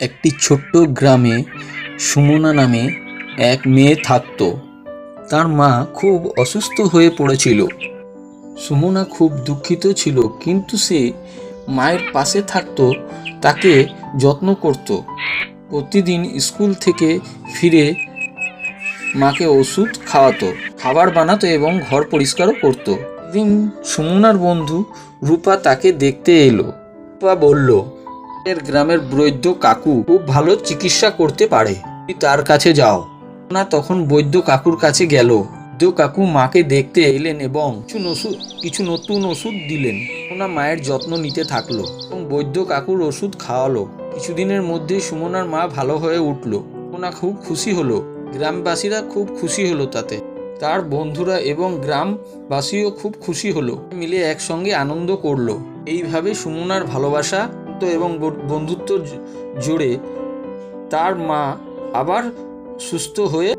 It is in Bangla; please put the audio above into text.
একটি ছোট্ট গ্রামে সুমনা নামে এক মেয়ে থাকত। তার মা খুব অসুস্থ হয়ে পড়েছিল। সুমনা খুব দুঃখিত ছিল, কিন্তু সে মায়ের পাশে থাকতো, তাকে যত্ন করত। প্রতিদিন স্কুল থেকে ফিরে মাকে ওষুধ খাওয়াতো, খাবার বানাতো এবং ঘর পরিষ্কারও করতো। একদিন সুমনার বন্ধু রূপা তাকে দেখতে এলো। রূপা বলল এর গ্রামের বৈদ্য কাকু খুব ভালো চিকিৎসা করতে পারে। তার কাছে যাও। না, তখন বৈদ্য কাকুর কাছে গেল। বৈদ্য কাকু মাকে দেখতে এলেন এবং কিছু ওষুধ কিছু নতুন ওষুধ দিলেন। সুমনা মায়ের যত্ন নিতে থাকল এবং বৈদ্য কাকুর ওষুধ খাওয়ালো। কিছুদিনের মধ্যেই সুমনার মা ভালো হয়ে উঠল। সুমনা খুব খুশি হলো। গ্রামবাসীরা খুব খুশি হলো তাতে। তার বন্ধুরা এবং গ্রামবাসীও খুব খুশি হলো। মিলে একসঙ্গে আনন্দ করল। এইভাবে সুমনার ভালোবাসা তো এবং বন্ধুত্ব জুড়ে তার মা আবার সুস্থ হয়ে